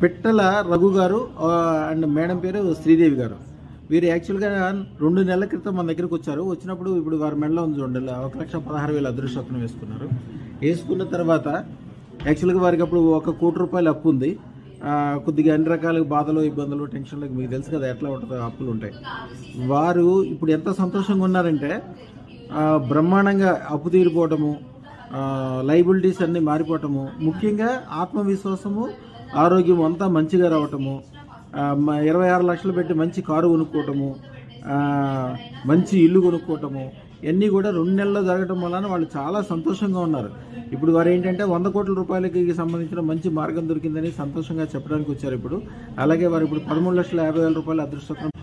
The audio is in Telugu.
పిట్టల రఘు గారు అండ్ మేడం పేరు శ్రీదేవి గారు. వీరు యాక్చువల్గా రెండు నెలల క్రితం మన దగ్గరికి వచ్చారు. వచ్చినప్పుడు ఇప్పుడు వారి మెడలో ఉంది చూడండి ఒక లక్ష పదహారు వేల అదృష్టం వేసుకున్నారు. వేసుకున్న తర్వాత యాక్చువల్గా వారికి అప్పుడు ఒక కోటి రూపాయలు అప్పు ఉంది. కొద్దిగా అన్ని రకాల బాధలు ఇబ్బందులు టెన్షన్లు మీకు తెలుసు కదా ఎట్లా ఉంటుందో అప్పులు ఉంటాయి. వారు ఇప్పుడు ఎంత సంతోషంగా ఉన్నారంటే బ్రహ్మాండంగా అప్పు తీరిపోవటము లైబిలిటీస్ అన్నీ మారిపోవటము. ముఖ్యంగా ఆత్మవిశ్వాసము ఆరోగ్యం అంతా మంచిగా రావటము. ఇరవై ఆరు లక్షలు పెట్టి మంచి కారు కొనుక్కోవటము. మంచి ఇల్లు కొనుక్కోవటము. ఇవన్నీ కూడా రెండు నెలల్లో జరగటం వలన వాళ్ళు చాలా సంతోషంగా ఉన్నారు. ఇప్పుడు వారు ఏంటంటే వంద కోట్ల రూపాయలకి సంబంధించిన మంచి మార్గం దొరికిందని సంతోషంగా చెప్పడానికి వచ్చారు ఇప్పుడు. అలాగే వారు ఇప్పుడు పదమూడు లక్షల యాభై వేల రూపాయల అదృష్టం